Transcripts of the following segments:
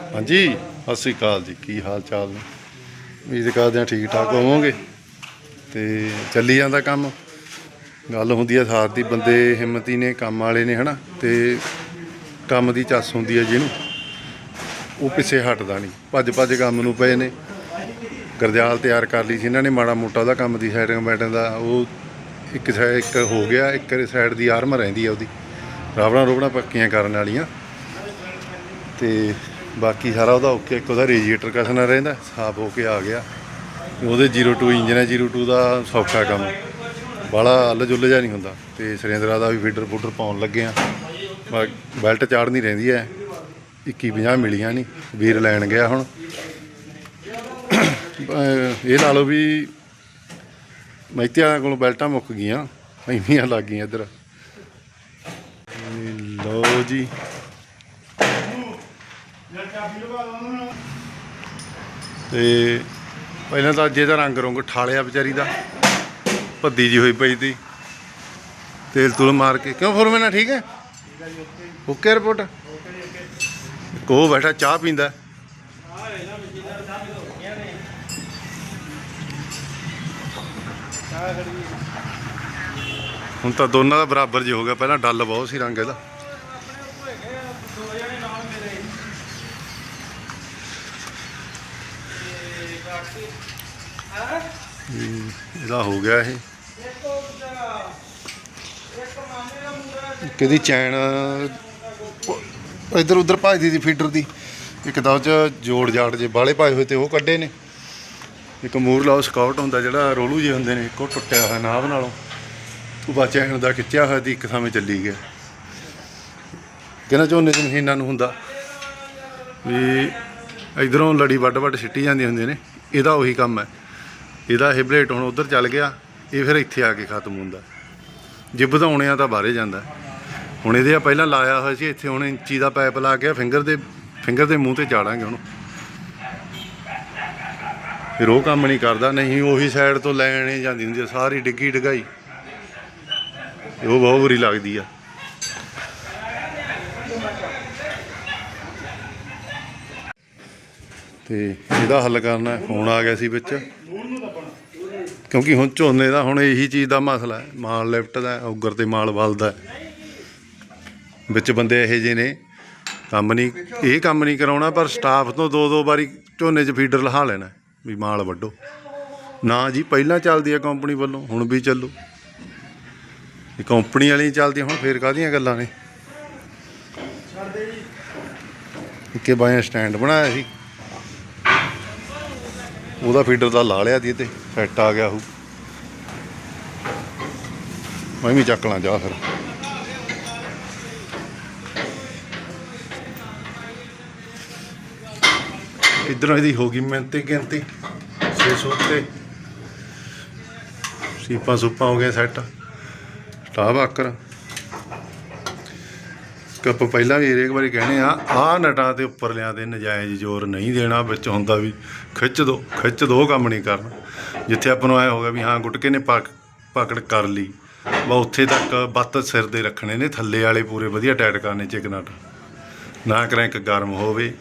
ਹਾਂਜੀ, ਸਤਿ ਸ੍ਰੀ ਅਕਾਲ ਜੀ। ਕੀ ਹਾਲ ਚਾਲ ਨੇ? ਉਮੀਦ ਕਰਦੇ ਹਾਂ ਠੀਕ ਠਾਕ ਹੋਵੋਗੇ। ਤੇ ਚੱਲੀ ਜਾਂਦਾ ਕੰਮ। ਗੱਲ ਹੁੰਦੀ ਹੈ ਸਾਰ ਦੀ, ਬੰਦੇ ਹਿੰਮਤੀ ਨੇ, ਕੰਮ ਵਾਲੇ ਨੇ, ਹਨਾ। ਤੇ ਕੰਮ ਦੀ ਚੱਸ ਹੁੰਦੀ ਹੈ ਜਿਹਨੂੰ। ਉਹ ਪਿੱਛੇ ਹਟਦਾ ਨਹੀਂ। ਭੱਜ ਭੱਜ ਕੰਮ ਨੂੰ ਪਏ ਨੇ। ਗਰਦਿਆਲ ਤਿਆਰ ਕਰ ਲਈ ਸੀ ਇਹਨਾਂ ਨੇ, ਮਾੜਾ ਮੋਟਾ ਉਹਦਾ ਕੰਮ ਦੀ ਸਾਈਡਿੰਗ ਬੈਟਨ ਦਾ। ਉਹ ਇੱਕ ਸਾਈਡ, ਇੱਕ ਹੋ ਗਿਆ, ਇੱਕ ਸਾਈਡ ਦੀ ਆਰਮ ਰਹਿੰਦੀ ਆ ਉਹਦੀ। ਰਾਵਣਾ ਰੋਬਣਾ ਪੱਕੀਆਂ ਕਰਨ ਵਾਲੀਆਂ। ਤੇ ਬਾਕੀ ਸਾਰਾ ਉਹਦਾ ਓਕੇ ਇੱਕ ਉਹਦਾ ਰੇਡੀਏਟਰ ਕਸਣਾ ਰਹਿੰਦਾ, ਸਾਫ਼ ਹੋ ਕੇ ਆ ਗਿਆ। ਉਹਦੇ 02 ਇੰਜਨ ਹੈ 02 ਦਾ ਸੌਖਾ ਕੰਮ। ਬਾਲਾ ਅੱਲ ਜੁੱਲ ਜਿਹਾ ਨਹੀਂ ਹੁੰਦਾ। ਤੇ ਸੁਰੇਂਦਰਾ ਦਾ ਵੀ ਫੀਡਰ ਫੂਡਰ ਪਾਉਣ ਲੱਗੇ ਆ। ਬਾ- ਬੈਲਟ ਚਾੜਨੀ ਰਹਿੰਦੀ ਹੈ। 21 50 ਮਿਲੀਆਂ ਨਹੀਂ ਵੀਰ ਲੈਣ ਗਿਆ ਹੁਣ। ਇਹ ਲਾ ਲਓ ਵੀ ਮਹਿਤਿਆਂ ਕੋਲੋਂ ਬੈਲਟਾਂ ਮੁੱਕ ਗਈਆਂ। ਐਵੇਂ ਲੱਗ ਗਈਆਂ ਇੱਧਰ। ਇਹ ਲਓ ਜੀ। ਤੇ ਪਹਿਲਾਂ ਤਾਂ ਅੱਜੇ ਦਾ ਰੰਗ ਰੰਗ ਠਾਲਿਆ ਵਿਚਾਰੀ ਦਾ। ਭੱਦੀ ਜੀ ਹੋਈ ਪਈ ਤੀ। ਤੇਲ ਤੂਲ ਮਾਰ ਕੇ। ਕਿਉਂ ਫੋਰਮੈਨ ਠੀਕ ਹੈ? Okay report. ਕੋ ਬੈਠਾ, ਚਾਹ ਪੀਂਦਾ। ਹੁਣ ਤਾਂ ਦੋਨਾਂ ਦਾ ਬਰਾਬਰ ਜੀ ਹੋ ਗਿਆ। ਪਹਿਲਾਂ ਡੱਲ ਬਹੁਤ ਸੀ ਰੰਗ ਇਹਦਾ। ਇਹਦਾ ਹੋ ਗਿਆ ਇਹ। ਕਿਹਦੀ ਚੈਨ? ਇਧਰ ਉਧਰ ਭਜਦੀ ਸੀ ਫੀਡਰ ਦੀ। ਇੱਕ ਤਾਂ ਉਹ ਚ ਜੋੜ ਜਾੜ ਜੇ ਬਾਲੇ ਪਾਏ ਹੋਏ ਤੇ ਉਹ ਕੱਢੇ ਨੇ। ਇੱਕ ਮੂਰ ਲਾਓ ਸਕਾਊਟ ਹੁੰਦਾ ਜਿਹੜਾ ਰੋਲੂ ਜੇ ਹੁੰਦੇ ਨੇ, ਇੱਕੋ ਟੁੱਟਿਆ ਹੋਇਆ ਨਾਭ ਨਾਲੋਂ। ਉਹ ਬਾ ਚੈਨ ਦਾ ਖਿੱਚਿਆ ਹੋਇਆ ਦੀ ਇੱਕ ਥਾਂ ਚੱਲੀ ਗਿਆ। ਕਹਿੰਦਾ ਝੋਨੇ ਚ ਮਸ਼ੀਨਾਂ ਨੂੰ ਹੁੰਦਾ। ਵੀ ਇਧਰੋਂ ਲੜੀ ਵੱਡ ਵੱਡ ਸਿੱਟੀ ਜਾਂਦੀ ਹੁੰਦੀ ਨੇ। ਇਹਦਾ ਉਹੀ ਕੰਮ ਹੈ। ਇਹਦਾ ਇਹ ਬਲੇਟ ਹੁਣ ਉਧਰ ਚੱਲ ਗਿਆ, ਇਹ ਫਿਰ ਇੱਥੇ ਆ ਕੇ ਖਤਮ ਹੁੰਦਾ। ਜੇ ਵਧਾਉਣੇ ਆ ਤਾਂ ਬਾਹਰੇ ਜਾਂਦਾ। ਹੁਣ ਇਹਦੇ ਆ ਪਹਿਲਾਂ ਲਾਇਆ ਹੋਇਆ ਸੀ, ਇੱਥੇ ਹੁਣ ਇੰਚੀ ਦਾ ਪਾਈਪ ਲਾ ਕੇ ਫਿੰਗਰ ਦੇ ਫਿੰਗਰ ਦੇ ਮੂੰਹ ਤੇ ਚਾੜਾਂਗੇ ਉਹਨੂੰ। ਫਿਰ ਉਹ ਕੰਮ ਨਹੀਂ ਕਰਦਾ, ਨਹੀਂ ਉਹੀ ਸਾਈਡ ਤੋਂ ਲੈਣੇ ਜਾਂਦੀ ਹੁੰਦੀ ਸਾਰੀ ਡਿੱਗੀ ਡਿਗਾਈ। ਉਹ ਬਹੁਤ ਬੁਰੀ ਲੱਗਦੀ ਆ। ਤੇ ਇਹਦਾ ਹੱਲ ਕਰਨਾ ਹੈ। ਫੋਨ ਆ ਗਿਆ ਸੀ ਵਿੱਚ। ਕਿਉਂਕਿ ਹੁਣ ਝੋਨੇ ਦਾ ਹੁਣ ਇਹੀ ਚੀਜ਼ ਦਾ ਮਸਲਾ ਹੈ। ਮਾਲ ਲਿਫਟ ਦਾ ਹੈ, ਔਗਰ ਤੇ ਮਾਲ ਵਲਦਾ ਵਿੱਚ ਬੰਦੇ ਇਹੋ ਜਿਹੇ ਨੇ ਕੰਮ ਨਹੀਂ ਇਹ ਕੰਮ ਨਹੀਂ ਕਰਾਉਣਾ ਪਰ ਸਟਾਫ ਤੋਂ ਦੋ ਦੋ ਵਾਰੀ ਝੋਨੇ 'ਚ ਫੀਡਰ ਲਹਾ ਲੈਣਾ ਵੀ ਮਾਲ ਵੱਢੋ। ਨਾ ਜੀ ਪਹਿਲਾਂ ਚੱਲਦੀ ਹੈ ਕੰਪਨੀ ਵੱਲੋਂ ਹੁਣ ਵੀ ਚੱਲੂ। ਇਹ ਕੰਪਨੀ ਵਾਲੀ ਚੱਲਦੀ ਹੁਣ ਫੇਰ ਕਾਹਦੀਆਂ ਗੱਲਾਂ ਨੇ? ਕਿ ਬਾਇਆ ਸਟੈਂਡ ਬਣਾਇਆ ਸੀ। ਉਹਦਾ ਫੀਡਰ ਦਾ ਲਾ ਲਿਆ ਦੀ ਤੇ ਫਿੱਟ ਆ ਗਿਆ ਉਹ। ਮੈਂ ਵੀ ਚੱਕ ਲਾਂ ਜਾ ਫਿਰ। ਇਧਰੋਂ ਇਹਦੀ ਹੋ ਗਈ ਮਿਹਨਤੀ ਗਿਣਤੀ? 600 ਤੇ ਸੀਪਾਂ ਸੁਪਾਂ ਹੋ ਗਏ ਸੈੱਟ ਸਟਾਫ ਆਕਰ। ਕੱਪ ਪਹਿਲਾਂ ਵੀ ਹਰੇਕ ਵਾਰੀ ਕਹਿੰਦੇ ਆ, ਆਹ ਨਟਾਂ ਤੇ ਉੱਪਰਲਿਆਂ ਤੇ ਨਜਾਇਜ਼ ਜ਼ੋਰ ਨਹੀਂ ਦੇਣਾ, ਵਿੱਚ ਹੁੰਦਾ ਵੀ ਖਿੱਚ ਦੋ ਖਿੱਚ ਦੋ ਕੰਮ ਨਹੀਂ ਕਰਨਾ। ਜਿੱਥੇ ਆਪਾਂ ਨੂੰ ਆਇਆ ਹੋਗਾ ਵੀ ਹਾਂ, ਗੁਟਕੇ ਨੇ ਪਕ ਪਕੜ ਕਰ ਲਈ ਵਾ ਉੱਥੇ ਤੱਕ ਬੱਤ ਸਿਰ ਦੇ ਰੱਖਣੇ ਨੇ, ਥੱਲੇ ਵਾਲੇ ਪੂਰੇ ਵਧੀਆ ਟਾਈਟ ਕਰਨੇ ਚਿਕਨਟ ਨਾ ਕਰੈਂਕ ਗਰਮ ਹੋਵੇ,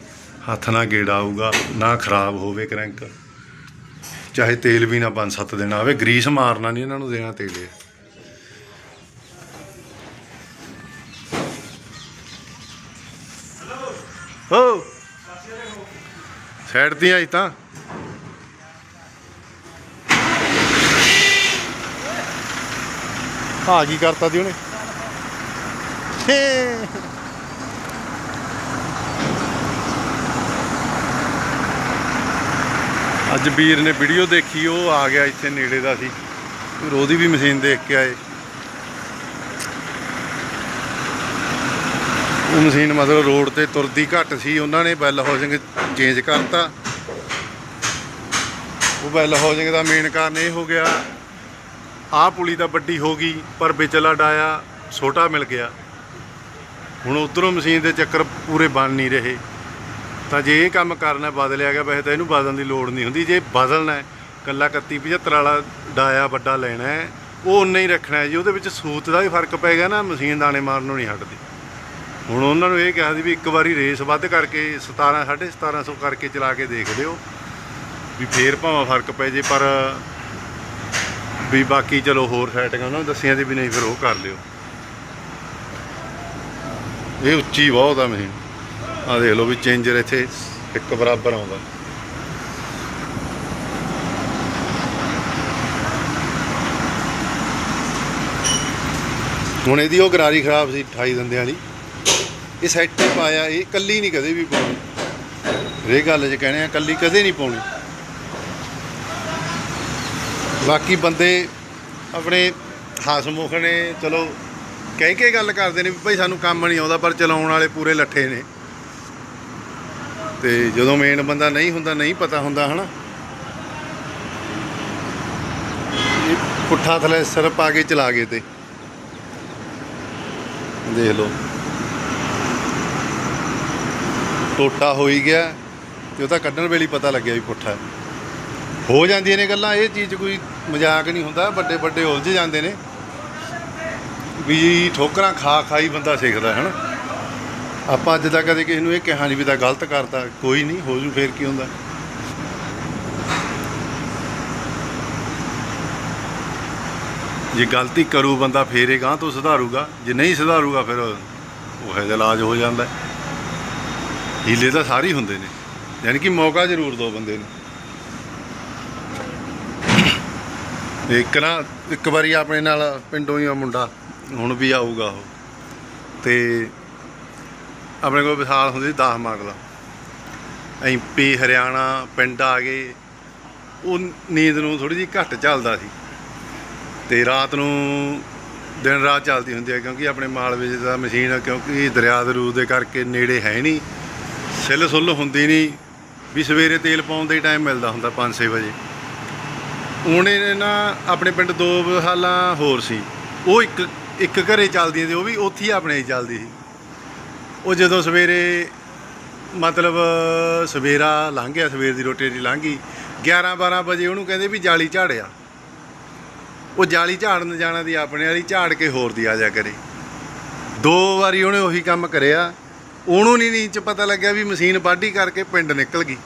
ਹੱਥ ਨਾ ਗੇੜਾ ਆਊਗਾ, ਨਾ ਖਰਾਬ ਹੋਵੇ ਕਰੈਂਕ। ਚਾਹੇ ਤੇਲ ਵੀ ਨਾ ਪੰਜ ਸੱਤ ਦਿਨ ਆਵੇ, ਗਰੀਸ ਮਾਰਨਾ ਨਹੀਂ ਇਹਨਾਂ ਨੂੰ ਦੇਣਾ ਤੇਲੇ ਹੋ। ਸਾਈਡ ਤੇ ਆਈ ਤਾਂ। ਆ ਕੀ ਕਰਤਾ ਦੀ ਉਹਨੇ? ਅੱਜ ਵੀਰ ਨੇ ਵੀਡੀਓ ਦੇਖੀ, ਉਹ ਆ ਗਿਆ ਇੱਥੇ ਨੇੜੇ ਦਾ ਸੀ। ਫਿਰ ਉਹਦੀ ਵੀ ਮਸ਼ੀਨ ਦੇਖ ਕੇ ਆਏ। ਮਸ਼ੀਨ ਮਤਲਬ ਰੋਡ ਤੇ ਤੁਰਦੀ ਘੱਟ ਸੀ, ਉਹਨਾਂ ਨੇ ਬੈਲ ਹਾਊਸਿੰਗ ਚੇਂਜ ਕਰਤਾ। ਉਹ ਬੈਲ ਹਾਊਸਿੰਗ ਦਾ ਮੇਨ ਕਾਰਨ ਇਹ ਹੋ ਗਿਆ, ਆਹ ਪੁਲੀ ਤਾਂ ਵੱਡੀ ਹੋ ਗਈ, ਪਰ ਵਿਚਲਾ ਡਾਇਆ ਛੋਟਾ ਮਿਲ ਗਿਆ। ਹੁਣ ਉਧਰੋਂ ਮਸ਼ੀਨ ਦੇ ਚੱਕਰ ਪੂਰੇ ਬਣ ਨਹੀਂ ਰਹੇ। ਤਾਂ ਜੇ ਇਹ ਕੰਮ ਕਰਨਾ ਬਦਲਿਆ ਗਿਆ, ਵੈਸੇ ਤਾਂ ਇਹਨੂੰ ਬਦਲਣ ਦੀ ਲੋੜ ਨਹੀਂ ਹੁੰਦੀ। ਜੇ ਬਦਲਣਾ ਹੈ, ਕੱਲਾ 31 75 ਵਾਲਾ ਡਾਇਆ ਵੱਡਾ ਲੈਣਾ ਹੈ, ਉਹ ਉਨਾ ਹੀ ਰੱਖਣਾ ਹੈ ਜੀ। ਉਹਦੇ ਵਿੱਚ ਸੂਤ ਦਾ ਵੀ ਫ਼ਰਕ ਪੈ ਗਿਆ ਨਾ, ਮਸ਼ੀਨ ਦਾਣੇ ਮਾਰਨ ਨੂੰ ਨਹੀਂ ਹਟਦੀ। ਹੁਣ ਉਹਨਾਂ ਨੂੰ ਇਹ ਕਿਹਾ ਸੀ ਵੀ ਇੱਕ ਵਾਰੀ ਰੇਸ ਵੱਧ ਕਰਕੇ 17 1750 ਕਰਕੇ ਚਲਾ ਕੇ ਦੇਖ ਲਿਓ ਵੀ ਫੇਰ ਭਾਵੇਂ ਫ਼ਰਕ ਪੈ ਜੇ, ਪਰ ਵੀ ਬਾਕੀ ਚਲੋ ਹੋਰ ਸੈਟਿੰਗ ਉਹਨਾਂ ਨੂੰ ਦੱਸੀਆਂ ਸੀ ਵੀ ਨਹੀਂ ਫਿਰ ਉਹ ਕਰ ਲਿਓ। ਇਹ ਉੱਚੀ ਬਹੁਤ ਆ ਮਸ਼ੀਨ ਆ ਦੇਖ ਲਓ ਵੀ ਚੇਂਜਰ ਇੱਥੇ ਇੱਕ ਬਰਾਬਰ ਆਉਂਦਾ। ਹੁਣ ਇਹਦੀ ਉਹ ਗਰਾਰੀ ਖਰਾਬ ਸੀ 28 ਦੰਦਿਆਂ ਵਾਲੀ ਇਹ ਸੈੱਟ ਤੇ ਪਾਇਆ ਇਹ ਕੱਲੀ ਨਹੀਂ ਕਦੇ ਵੀ ਪਾਉਣੀ। ਰੇ ਗੱਲ 'ਚ ਕਹਿਣੇ ਆ ਕੱਲੀ ਕਦੇ ਨਹੀਂ ਪਾਉਣੀ। ਬਾਕੀ ਬੰਦੇ ਆਪਣੇ ਹਸਮੁਖ ਨੇ, ਚਲੋ, ਕਹਿ ਕੇ ਗੱਲ ਕਰਦੇ ਨੇ ਵੀ ਭਾਈ ਸਾਨੂੰ ਕੰਮ ਨਹੀਂ ਆਉਂਦਾ, ਪਰ ਚਲਾਉਣ ਵਾਲੇ ਪੂਰੇ ਲੱਠੇ ਨੇ। ਤੇ ਜਦੋਂ ਮੇਨ ਬੰਦਾ ਨਹੀਂ ਹੁੰਦਾ, ਨਹੀਂ ਪਤਾ ਹੁੰਦਾ, ਹਨਾ। ਇਹ ਪੁੱਠਾ ਥਲੇ ਸਿਰ ਪਾ ਕੇ ਚਲਾ ਗਏ ਤੇ। ਦੇਖ ਲਓ। ਟੋਟਾ ਹੋ ਹੀ ਗਿਆ ਤੇ ਉਹ ਤਾਂ ਕੱਢਣ ਵੇਲੇ ਪਤਾ ਲੱਗਿਆ ਵੀ ਪੁੱਠਾ ਹੈ। ਹੋ ਜਾਂਦੀਆਂ ਨੇ ਗੱਲਾਂ, ਇਹ ਚੀਜ਼ 'ਚ ਕੋਈ ਮਜ਼ਾਕ ਨਹੀਂ ਹੁੰਦਾ, ਵੱਡੇ ਵੱਡੇ ਉਲਝ ਜਾਂਦੇ ਨੇ। ਵੀ ਠੋਕਰਾਂ ਖਾ ਖਾਈ ਬੰਦਾ ਸਿੱਖਦਾ ਹੈ ਨਾ ਆਪਾਂ ਅੱਜ ਤੱਕ ਕਦੇ ਕਿਸੇ ਨੂੰ ਇਹ ਕਿਹਾ ਨਹੀਂ ਵੀ ਤਾਂ ਗਲਤ ਕਰਤਾ, ਕੋਈ ਨਹੀਂ, ਹੋ ਜੂ ਫੇਰ ਕੀ ਹੁੰਦਾ? ਜੇ ਗਲਤੀ ਕਰੂ ਬੰਦਾ ਫੇਰ ਇਹ ਗਾਂ ਤੋਂ ਸੁਧਾਰੂਗਾ, ਜੇ ਨਹੀਂ ਸੁਧਾਰੂਗਾ ਫਿਰ ਉਹ ਹੈ ਇਲਾਜ ਹੋ ਜਾਂਦਾ ਹੈ। ਹੀਲੇ ਤਾਂ ਸਾਰੇ ਹੀ ਹੁੰਦੇ ਨੇ। ਯਾਨੀ ਕਿ ਮੌਕਾ ਜ਼ਰੂਰ ਦੋ ਬੰਦੇ ਨੂੰ। ਇੱਕ ਨਾ, ਇੱਕ ਵਾਰੀ ਆਪਣੇ ਨਾਲ ਪਿੰਡੋਂ ਹੀ ਆ ਮੁੰਡਾ, ਹੁਣ ਵੀ ਆਊਗਾ ਉਹ। ਤੇ ਆਪਣੇ ਕੋਲ ਵਿਸਾਲ ਹੁੰਦੀ 10 ਮਾਡਲ ਐਮਪੀ ਹਰਿਆਣਾ ਪਿੰਡ ਆ ਗਏ। ਉਹ ਨੀਂਦ ਨੂੰ ਥੋੜੀ ਜਿਹੀ ਘੱਟ ਚੱਲਦਾ ਸੀ। ਤੇ ਰਾਤ ਨੂੰ ਦਿਨ ਰਾਤ ਚੱਲਦੀ ਹੁੰਦੀ ਹੈ ਕਿਉਂਕਿ ਆਪਣੇ ਮਾਲਵੇ 'ਚ ਦਾ ਮਸ਼ੀਨ ਕਿਉਂਕਿ ਦਰਿਆ ਦਰੂ ਦੇ ਕਰਕੇ ਨੇੜੇ ਹੈ ਨਹੀਂ। ਸਿੱਲ ਸੁੱਲ ਹੁੰਦੀ ਨਹੀਂ, ਵੀ ਸਵੇਰੇ ਤੇਲ ਪਾਉਣ ਦਾ ਹੀ ਟਾਈਮ ਮਿਲਦਾ ਹੁੰਦਾ 5-6 ਵਜੇ। ਉਹਨੇ ਨਾ ਆਪਣੇ ਪਿੰਡ ਦੋ ਹਾਲਾਂ ਹੋਰ ਸੀ। ਉਹ ਇੱਕ ਇੱਕ ਘਰੇ ਚੱਲਦੀਆਂ ਸੀ, ਉਹ ਵੀ ਉੱਥੇ ਹੀ ਆਪਣੇ ਹੀ ਚੱਲਦੀ ਸੀ। ਉਹ ਜਦੋਂ ਸਵੇਰੇ ਮਤਲਬ ਸਵੇਰਾ ਲੰਘ ਗਿਆ, ਸਵੇਰ ਦੀ ਰੋਟੀ ਦੀ ਲੰਘ ਗਈ 11 12 ਵਜੇ ਉਹਨੂੰ ਕਹਿੰਦੇ ਵੀ ਜਾਲੀ ਝਾੜਿਆ। ਉਹ ਜਾਲੀ ਝਾੜਨ ਜਾਣਾ ਦੀ ਆਪਣੇ ਵਾਲੀ ਝਾੜ ਕੇ ਹੋਰ ਦੀ ਆ ਜਾ ਕਰੇ। ਦੋ ਵਾਰੀ ਉਹਨੇ ਉਹੀ ਕੰਮ ਕਰਿਆ। ਉਹਨੂੰ ਨਹੀਂ ਨੀਂਦ ਚ ਪਤਾ ਲੱਗਿਆ ਵੀ ਮਸ਼ੀਨ ਵਾਢੀ ਕਰਕੇ ਪਿੰਡ ਨਿਕਲ ਗਈ।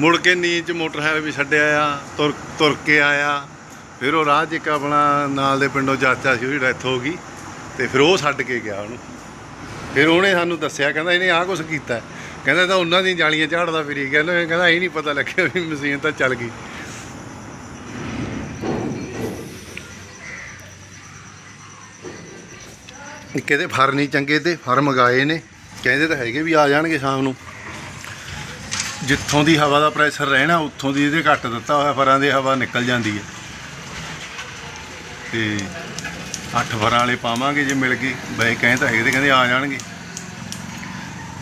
ਮੁੜ ਕੇ ਨੀਂਦ ਚ ਮੋਟਰਸਾਈਕਲ ਵੀ ਛੱਡਿਆ ਆ, ਤੁਰ ਤੁਰ ਕੇ ਆਇਆ। ਫਿਰ ਉਹ ਰਾਹ 'ਚ ਇੱਕ ਆਪਣਾ ਨਾਲ ਦੇ ਪਿੰਡੋਂ ਚਾਚਾ ਸੀ, ਉਹਦੀ ਡੈਥ ਹੋ ਗਈ ਤੇ ਫਿਰ ਉਹ ਛੱਡ ਕੇ ਗਿਆ ਉਹਨੂੰ। ਫਿਰ ਉਹਨੇ ਸਾਨੂੰ ਦੱਸਿਆ, ਕਹਿੰਦਾ ਇਹਨੇ ਆਹ ਕੁਛ ਕੀਤਾ। ਕਹਿੰਦਾ ਤਾਂ ਉਹਨਾਂ ਦੀਆਂ ਜਾਲੀਆਂ ਝਾੜਦਾ ਫਿਰੀ ਗਿਆ। ਨਾ ਕਹਿੰਦਾ ਇਹ ਨਹੀਂ ਪਤਾ ਲੱਗਿਆ ਵੀ ਮਸ਼ੀਨ ਤਾਂ ਚੱਲ ਗਈ। ਕਿਤੇ ਫਰ ਨਹੀਂ ਚੰਗੇ ਤੇ ਫਰ ਮਗਾਏ ਨੇ। ਕਹਿੰਦੇ ਤਾਂ ਹੈਗੇ ਵੀ ਆ ਜਾਣਗੇ ਸ਼ਾਮ ਨੂੰ। ਜਿੱਥੋਂ ਦੀ ਹਵਾ ਦਾ ਪ੍ਰੈਸ਼ਰ ਰਹਿਣਾ, ਉੱਥੋਂ ਦੀ ਇਹਦੇ ਘੱਟ ਦਿੱਤਾ ਹੋਇਆ ਫਰਾਂ ਦੀ ਹਵਾ ਨਿਕਲ ਜਾਂਦੀ ਹੈ। ਤੇ ਅੱਠ ਫਰਾਂ ਵਾਲੇ ਪਾਵਾਂਗੇ ਜੇ ਮਿਲ ਗਏ ਬਈ ਕਹਿੰਦੇ ਤਾਂ ਹੈਗੇ ਤੇ ਕਹਿੰਦੇ ਆ ਜਾਣਗੇ।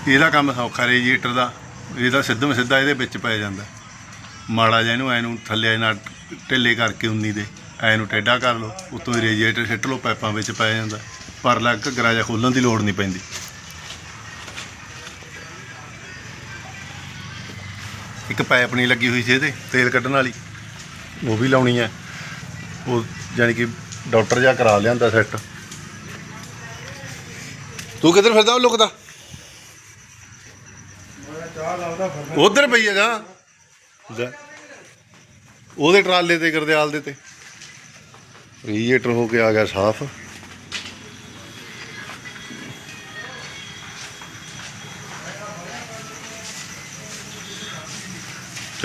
ਇਹਦਾ ਕੰਮ ਸੌਖਾ ਰੇਜੀਏਟਰ ਦਾ। ਇਹਦਾ ਸਿੱਧਮ ਸਿੱਧਾ ਇਹਦੇ ਵਿੱਚ ਪੈ ਜਾਂਦਾ। ਮਾੜਾ ਜਿਹਾ ਇਹਨੂੰ ਐ ਨੂੰ ਥੱਲੇ ਨਾਲ ਢਿੱਲੇ ਕਰਕੇ ਉਨੀ ਦੇ। ਐ ਨੂੰ ਟੇਢਾ ਕਰ ਲਓ। ਉੱਤੋਂ ਹੀ ਰੇਜੀਏਟਰ ਸਿੱਟ ਲਓ, ਪਾਈਪਾਂ ਵਿੱਚ ਪੈ ਜਾਂਦਾ। ਪਰ ਲੱਗ ਘੱਗਰਾ ਜਿਹਾ ਖੋਲਣ ਦੀ ਲੋੜ ਨਹੀਂ ਪੈਂਦੀ। ਇੱਕ ਪਾਈਪ ਨਹੀਂ ਲੱਗੀ ਹੋਈ ਸੀ ਇਹਦੇ, ਤੇਲ ਕੱਢਣ ਵਾਲੀ। ਉਹ ਵੀ ਲਾਉਣੀ ਹੈ। ਉਹ ਯਾਨੀ ਕਿ ਡਾਕਟਰ ਜਾ ਕਰਾ ਲਿਆਂਦਾ ਸੈੱਟ। ਤੂੰ ਕਿੱਧਰ ਫਿਰਦਾ ਉਹ ਲੁਕਦਾ? ਉਧਰ ਪਈ ਹੈਗਾ। ਉਹਦੇ ਟਰਾਲੇ ਤੇ, ਗਰਦਿਆਲ ਦੇ ਤੇ। ਰੀਜੇਟਰ ਹੋ ਕੇ ਆ ਗਿਆ ਸਾਫ਼।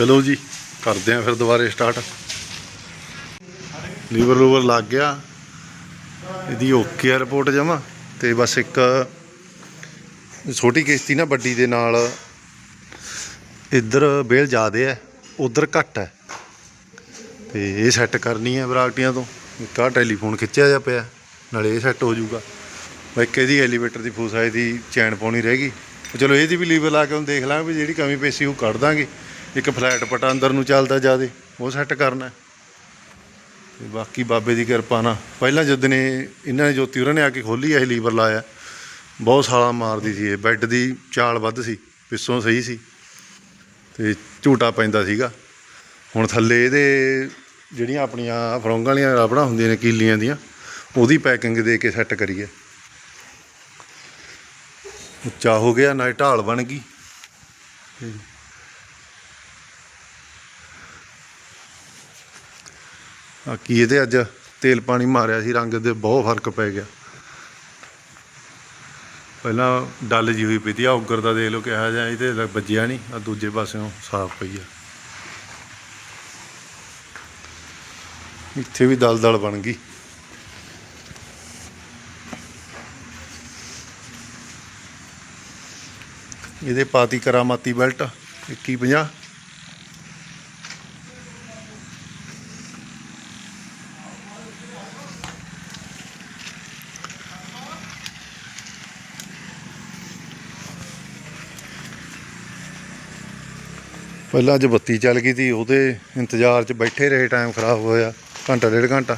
ਚਲੋ ਜੀ, ਕਰਦੇ ਆਂ ਫਿਰ ਦੁਬਾਰੇ ਸਟਾਰਟ ਲੀਵਰ ਲੂਵਰ ਲੱਗ ਗਿਆ। ਇਹਦੀ ਓਕੇ ਆ ਰਿਪੋਰਟ ਜਮਾ। ਤੇ ਬਸ ਇੱਕ ਛੋਟੀ ਕਿਸ਼ਤੀ ਨਾ ਵੱਡੀ ਦੇ ਨਾਲ। ਇੱਧਰ ਬੇਲ ਜ਼ਿਆਦੇ ਹੈ ਉਧਰ ਘੱਟ ਹੈ ਤੇ ਇਹ ਸੈੱਟ ਕਰਨੀ ਹੈ ਬਰਾਕਟੀਆਂ ਤੋਂ। ਇੱਕ ਆਹ ਟੈਲੀਫੋਨ ਖਿੱਚਿਆ ਜਾ ਪਿਆ, ਨਾਲੇ ਇਹ ਸੈੱਟ ਹੋ ਜਾਊਗਾ। ਇੱਕ ਇਹਦੀ ਐਲੀਵੇਟਰ ਦੀ ਫੂਸਾਈ ਦੀ ਚੈਨ ਪਾਉਣੀ ਰਹਿ ਗਈ। ਚਲੋ ਇਹਦੀ ਵੀ ਲੀਵਰ ਲਾ ਕੇ ਹੁਣ ਦੇਖ ਲਾਂਗੇ ਵੀ ਜਿਹੜੀ ਕਮੀ ਪੇਸੀ ਉਹ ਕੱਢ ਦਾਂਗੇ। ਇੱਕ ਫਲੈਟ ਪਟਾ ਅੰਦਰ ਨੂੰ ਚੱਲਦਾ ਜਿਆਦੇ ਉਹ ਸੈੱਟ ਕਰਨਾ। ਹੈ। ਤੇ ਬਾਕੀ ਬਾਬੇ ਦੀ ਕਿਰਪਾ ਨਾਲ। ਪਹਿਲਾਂ ਜਦ ਨੇ ਇਹਨਾਂ ਨੇ ਜੋਤੀ ਉਹਨਾਂ ਨੇ ਆ ਕੇ ਖੋਲੀ ਇਹ ਲੀਵਰ ਲਾਇਆ। ਬਹੁਤ ਸਾਲਾ ਮਾਰਦੀ ਸੀ ਇਹ। ਬੈੱਡ ਦੀ ਚਾਲ ਵੱਧ ਸੀ, ਪਿੱਛੋਂ ਸਹੀ ਸੀ। ਤੇ ਝੂਟਾ ਪੈਂਦਾ ਸੀਗਾ। ਹੁਣ ਥੱਲੇ ਇਹਦੇ ਜਿਹੜੀਆਂ ਆਪਣੀਆਂ ਫਰੋਂਗਾਂ ਵਾਲੀਆਂ ਰਬੜਾਂ ਹੁੰਦੀਆਂ ਨੇ, ਕੀਲੀਆਂ ਦੀਆਂ, ਉਹਦੀ ਪੈਕਿੰਗ ਦੇ ਕੇ ਸੈੱਟ ਕਰੀਏ। ਉੱਚਾ ਹੋ ਗਿਆ ਨਾ ਢਾਲ ਬਣ ਗਈ। ਬਾਕੀ ਇਹਦੇ ਅੱਜ ਤੇਲ ਪਾਣੀ ਮਾਰਿਆ ਸੀ, ਰੰਗ ਦੇ ਬਹੁਤ ਫ਼ਰਕ ਪੈ ਗਿਆ। ਪਹਿਲਾਂ ਡੱਲ ਜੀ ਹੋਈ ਪਈ ਤੀ ਆ ਉੱਗਰ ਦਾ ਦੇਖ ਲਓ ਕਿਹਾ ਜਾਂ ਇਹਦੇ ਲ- ਵੱਜਿਆ ਨਹੀਂ ਆ ਦੂਜੇ ਪਾਸਿਓਂ ਸਾਫ਼ ਪਈ ਆ। ਇੱਥੇ ਵੀ ਦਲ ਦਲ ਬਣ ਗਈ। ਇਹਦੇ ਪਾਤੀ ਕਰਾਮਾਤੀ ਬੈਲਟ 2150 ਪਹਿਲਾਂ ਅੱਜ ਬੱਤੀ ਚੱਲ ਗਈ ਸੀ, ਉਹਦੇ ਇੰਤਜ਼ਾਰ 'ਚ ਬੈਠੇ ਰਹੇ ਟਾਈਮ ਖਰਾਬ ਹੋਇਆ, ਘੰਟਾ, ਡੇਢ ਘੰਟਾ।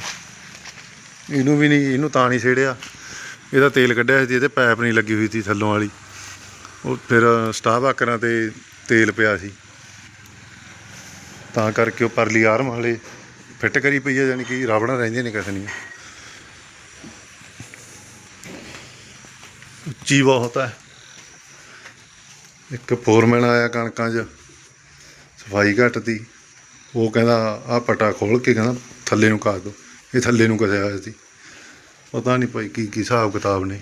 ਇਹਨੂੰ ਵੀ ਨਹੀਂ ਇਹਨੂੰ ਤਾਂ ਨਹੀਂ ਛੇੜਿਆ। ਇਹਦਾ ਤੇਲ ਕੱਢਿਆ ਸੀ, ਇਹਦੇ ਪਾਈਪ ਨਹੀਂ ਲੱਗੀ ਹੋਈ ਸੀ ਥੱਲੋਂ ਵਾਲੀ। ਉਹ ਫਿਰ ਸਟਾਫ ਆਕਰਾਂ ਤੇ ਤੇਲ ਪਿਆ ਸੀ। ਤਾਂ ਕਰਕੇ ਉਹ ਪਰਲੀ ਆਰਮ ਵਾਲੇ ਫਿੱਟ ਕਰੀ ਪਈ ਹੈ ਯਾਨੀ ਕਿ ਰਾਵੜਾਂ ਰਹਿੰਦੀਆਂ ਨੇ ਕਿਸੇ ਨਹੀਂ ਉੱਚੀ ਬਹੁਤ ਹੈ ਇੱਕ ਫੋਰਮੈਨ ਆਇਆ ਕਣਕਾਂ 'ਚ। ਸਫ਼ਾਈ ਘੱਟ ਤੀ। ਉਹ ਕਹਿੰਦਾ ਆਹ ਪਟਾ ਖੋਲ ਕੇ ਕਹਿੰਦਾ ਥੱਲੇ ਨੂੰ ਕੱਸ ਦੋ। ਇਹ ਥੱਲੇ ਨੂੰ ਕਸਿਆ ਹੋਇਆ ਸੀ। ਪਤਾ ਨਹੀਂ ਭਾਈ ਕੀ ਕੀ ਹਿਸਾਬ ਕਿਤਾਬ ਨੇ।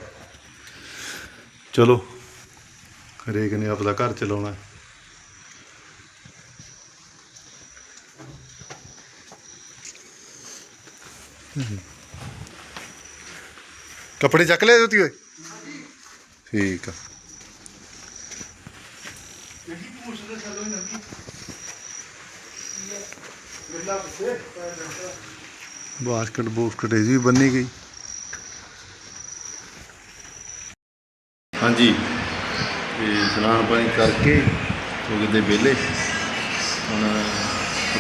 ਚਲੋ ਹਰੇਕ ਨੇ ਆਪਦਾ ਘਰ ਚਲਾਉਣਾ ਕੱਪੜੇ ਚੱਕ ਲਿਆ ਜੋਤੀ ਓਏ ਠੀਕ ਆ। ਬਾਸਕਟ ਬੂਸਕਟ ਇਹ ਵੀ ਬੰਨੀ ਗਈ। ਹਾਂਜੀ। ਤੇ ਸਨਾਨ ਪਾਣੀ ਕਰਕੇ ਸੋ ਦੇ ਵਿਹਲੇ। ਹੁਣ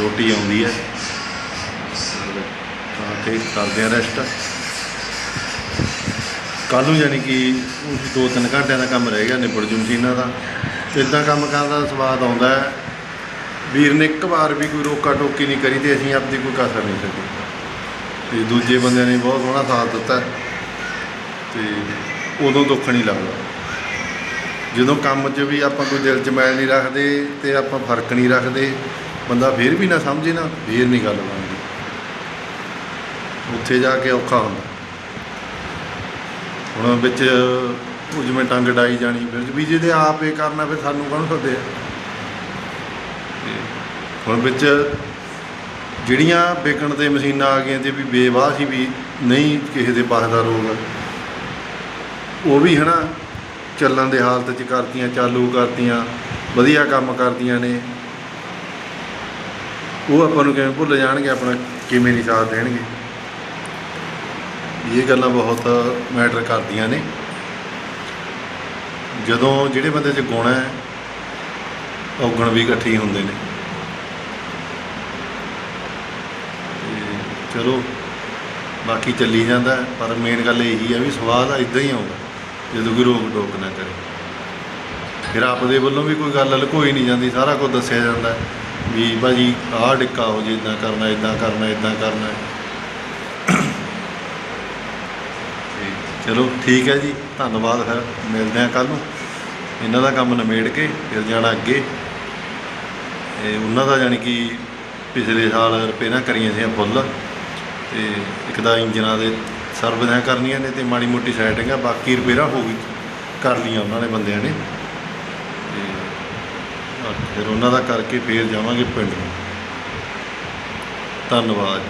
ਰੋਟੀ ਆਉਂਦੀ ਹੈ ਤਾਂ ਕਿ ਕਰਦੇ ਆ ਰੈਸਟ ਕੱਲ ਨੂੰ ਯਾਨੀ ਕਿ ਉਹ ਦੋ ਤਿੰਨ ਘੰਟਿਆਂ ਦਾ ਕੰਮ ਰਹਿ ਗਿਆ, ਨਿਬੜ ਜੂ ਮਸ਼ੀਨਾਂ ਦਾ। ਇਦਾਂ ਕੰਮ ਕਰਨ ਦਾ ਸਵਾਦ ਆਉਂਦਾ। ਹੈ ਵੀਰ ਨੇ ਇੱਕ ਵਾਰ ਵੀ ਕੋਈ ਰੋਕਾ ਟੋਕੀ ਨਹੀਂ ਕਰੀ ਤੇ ਅਸੀਂ ਆਪਦੀ ਕੋਈ ਕਸਰ ਨਹੀਂ ਛੱਡੀ। ਤੇ ਦੂਜੇ ਬੰਦਿਆਂ ਨੇ ਬਹੁਤ ਸੋਹਣਾ ਸਾਥ ਦਿੱਤਾ ਤੇ ਉਦੋਂ ਦੁੱਖ ਨਹੀਂ ਲੱਗਦਾ। ਜਦੋਂ ਕੰਮ 'ਚ ਵੀ ਆਪਾਂ ਕੋਈ ਦਿਲ 'ਚ ਮੈਲ ਨਹੀਂ ਰੱਖਦੇ ਤੇ ਆਪਾਂ ਫ਼ਰਕ ਨਹੀਂ ਰੱਖਦੇ, ਬੰਦਾ ਫੇਰ ਵੀ ਨਾ ਸਮਝੇ ਨਾ, ਫੇਰ ਨਹੀਂ ਗੱਲ ਬਣਦੀ। ਉੱਥੇ ਜਾ ਕੇ ਔਖਾ ਹੁੰਦਾ। ਹੁਣ ਵਿੱਚ ਉਹ ਜਿਵੇਂ ਟੰਗ ਡਾਈ ਜਾਣੀ, ਫਿਰ ਵੀ ਜਿਹਦੇ ਆਪ ਇਹ ਕਰਨਾ, ਫਿਰ ਸਾਨੂੰ ਕੌਣ ਸੱਦੇ ਆ ਹੁਣ ਵਿੱਚ ਜਿਹੜੀਆਂ ਵਿਕਣ ਤੇ ਮਸ਼ੀਨਾਂ ਆ ਗਈਆਂ ਤੇ ਵੀ ਬੇਵਾਹ ਸੀ ਵੀ ਨਹੀਂ ਕਿਸੇ ਦੇ ਪਾਸ ਦਾ ਰੋਗ। ਉਹ ਵੀ ਹਨਾ, ਚੱਲਣ ਦੇ ਹਾਲਤ 'ਚ ਕਰਤੀਆਂ, ਚਾਲੂ ਕਰਤੀਆਂ, ਵਧੀਆ ਕੰਮ ਕਰਦੀਆਂ ਨੇ। ਉਹ ਆਪਾਂ ਨੂੰ ਕਿਵੇਂ ਭੁੱਲ ਜਾਣਗੇ, ਆਪਣਾ ਕਿਵੇਂ ਨਹੀਂ ਸਾਥ ਦੇਣਗੇ। ਇਹ ਗੱਲਾਂ ਬਹੁਤ ਮੈਟਰ ਕਰਦੀਆਂ ਨੇ। ਜਦੋਂ ਜਿਹੜੇ ਬੰਦੇ 'ਚ ਗੁਣ ਹੈ, ਔਗਣ ਵੀ ਇਕੱਠੇ ਹੁੰਦੇ ਨੇ ਤੇ ਚਲੋ, ਬਾਕੀ ਚੱਲੀ ਜਾਂਦਾ, ਪਰ ਮੇਨ ਗੱਲ ਇਹੀ ਹੈ ਵੀ ਸਵਾਦ ਆ ਇਦਾਂ ਹੀ ਆਉਂਦਾ, ਜਦੋਂ ਕੋਈ ਰੋਕ ਟੋਕ ਨਾ ਕਰੇ। ਫਿਰ ਆਪਦੇ ਵੱਲੋਂ ਵੀ ਕੋਈ ਗੱਲ ਲੁਕੋਈ ਨਹੀਂ ਜਾਂਦੀ, ਸਾਰਾ ਕੁਝ ਦੱਸਿਆ ਜਾਂਦਾ ਹੈ ਵੀ ਭਾਜੀ ਆਹ ਡਿੱਕਾ ਹੋ ਜੇ ਇਦਾਂ ਕਰਨਾ ਇਦਾਂ ਕਰਨਾ ਇਦਾਂ ਕਰਨਾ। ਚਲੋ, ਠੀਕ ਹੈ ਜੀ, ਧੰਨਵਾਦ ਫਿਰ, ਮਿਲਦੇ ਹਾਂ ਕੱਲ ਨੂੰ। ਇਹਨਾਂ ਦਾ ਕੰਮ ਨਿਮੇੜ ਕੇ, ਫਿਰ ਜਾਣਾ ਅੱਗੇ। ਇਹ ਉਹਨਾਂ ਦਾ ਜਾਣੀ ਕਿ ਪਿਛਲੇ ਸਾਲ ਰਿਪੇਅਰਾਂ ਕਰੀਆਂ ਸੀ ਫੁੱਲ। ਤੇ ਇੱਕ ਦਾ ਇੰਜਨਾਂ ਦੇ ਸਰਵਿਸਾਂ ਕਰਨੀਆਂ ਨੇ ਤੇ ਮਾੜੀ ਮੋਟੀ ਸੈਟਿੰਗ ਆ, ਬਾਕੀ ਰਿਪੇਅਰਾਂ ਹੋ ਗਈ, ਕਰ ਲਈਆਂ ਉਹਨਾਂ ਨੇ ਬੰਦਿਆਂ ਨੇ। ਤੇ ਬਸ ਫਿਰ ਉਹਨਾਂ ਦਾ ਕਰਕੇ ਫੇਰ ਜਾਵਾਂਗੇ ਪਿੰਡ ਨੂੰ। ਧੰਨਵਾਦ।